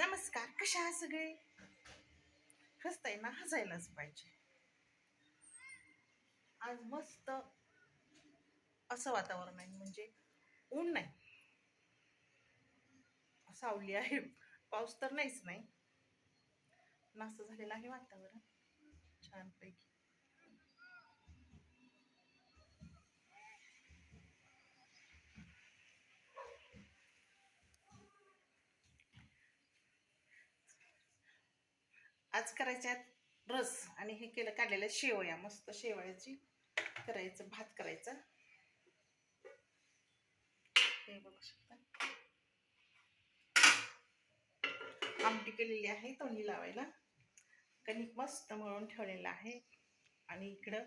नमस्कार कशा आहात सगळे? हसताय ना हसायलाच पाहिजे. आज मस्त असं वातावरण आहे म्हणजे ऊन नाही. सावली आहे पाऊस तर नाहीच नाही. नास्त झालेलं आहे वातावरण. छानपैकी. आज करायच्या आहेत रस आणि हे केलं काढलेलं शेवया मस्त शेवयाची करायचं भात करायचा. हे बघू शकता. आमटी केलेली आहे तोंडी लावायला. कणिक मस्त मळून ठेवलेलं आहे. आणि इकडं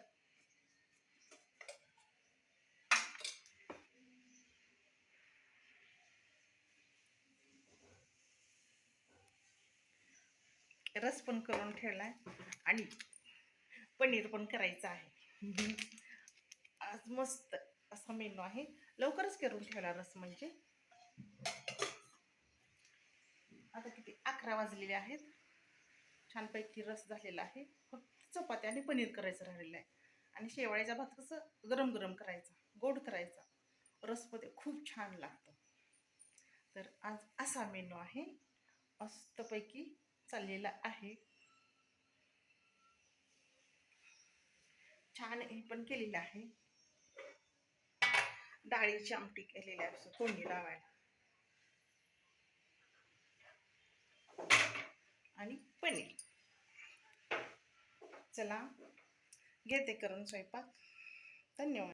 रस पण करून ठेवलाय. आणि पनीर पण करायचं आहे. आज मस्त असा मेनू आहे. लवकरच करून ठेवला रस म्हणजे. आता किती? अकरा वाजलेले आहेत. छानपैकी रस झालेला आहे. फक्त चपाती आणि पनीर करायचं राहिलेलं आहे. आणि शेवाळ्याचा भात कसं? गरम गरम करायचा. गोड करायचा. रसमध्ये खूप छान लागतं. तर आज असा मेनू आहे. मस्तपैकी चाललेला आहे. छान हे पण केलेलं आहे. डाळीची आमटी केलेली आहे. असं तोंडी लावायला. आणि पनीर. चला घेते करून स्वयंपाक. धन्यवाद.